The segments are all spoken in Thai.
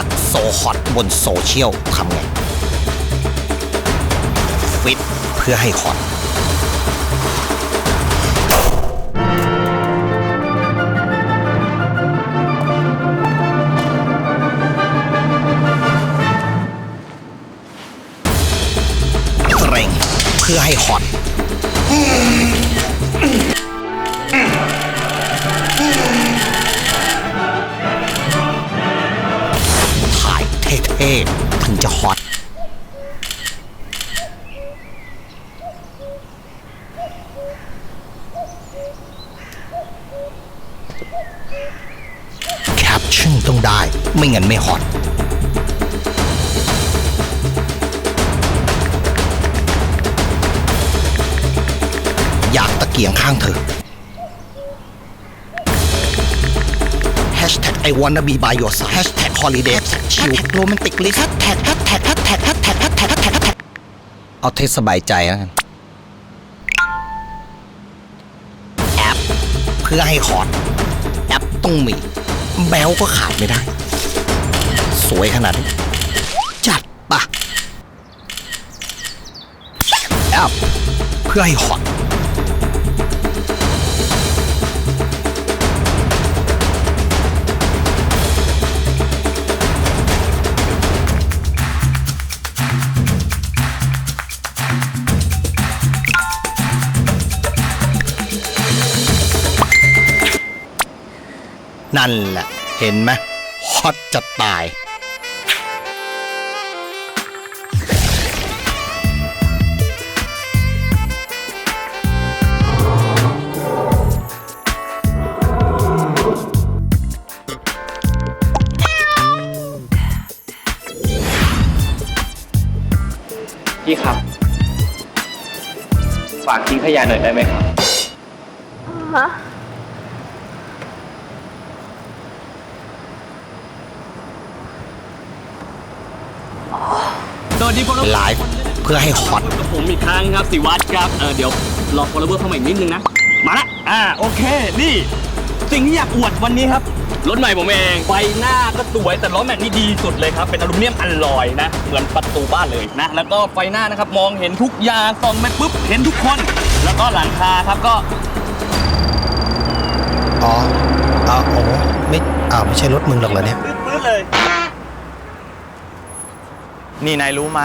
ากโซฮอตบนโซเชียลทำไง ฟิตเพื่อให้ฮอตเกรงเพื่อให้ฮอต ท่ถึงจะฮอตแคปชั่นต้องได้ ไม่งั้นไม่ฮอตอยากตะเกียงข้างเธอ Hashtag I wanna be by your side Hashtag holiday Hashtag chill romantic list Hashtag Hashtag Hashtag Hashtag Hashtag Hashtag Hashtag เอาเทสบายใจแล้วกันแอปเพื่อให้ฮอตแอปต้องมี แบลก็ขาดไม่ได้ สวยขนาดนี้ จัดปะแอปเพื่อให้ฮอต นั่นแหละ เห็นไหมฮอตจะตาย พี่ครับ ฝากทิ้งขยะหน่อยได้ไหมครับ ฮะ สวัสดีฟอลโลไลฟ์เพื่อให้ฮอตกับผมอีกครั้งครับสิวัตรครับเออเดี๋ยวรอฟอลโลเวอร์เข้ามาอีกนิดนึงนะ มาละอ่าโอเคนี่ สิ่งที่อยากอวดวันนี้ครับรถใหม่ผมเองไฟหน้าก็สวยแต่ล้อแม็กนี่ดีสุดเลยครับ เป็นอลูมิเนียมอลลอยนะ เหมือนประตูบ้านเลยนะ แล้วก็ไฟหน้านะครับ มองเห็นทุกอย่างส่องไปปุ๊บ เห็นทุกคน แล้วก็หลังคาครับก็ อ๋ออ๋อโอ้ไม่อ้าวไม่ใช่รถมึงหรอกเหรอเนี่ย ปื้ดๆเลย นี่นายรู้ไหม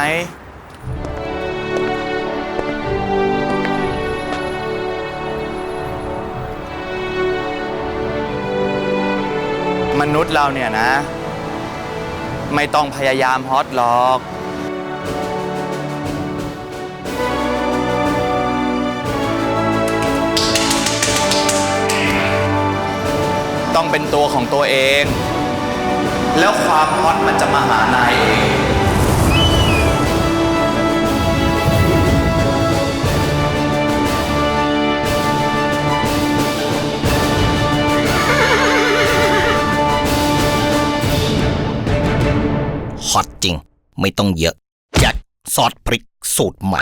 มนุษย์เราเนี่ยนะ ไม่ต้องพยายามฮอตหรอก ต้องเป็นตัวของตัวเอง แล้วความฮอตมันจะมาหานาย ฮอตจริง ไม่ต้องเยอะ แจ็คซอสพริกสูตรใหม่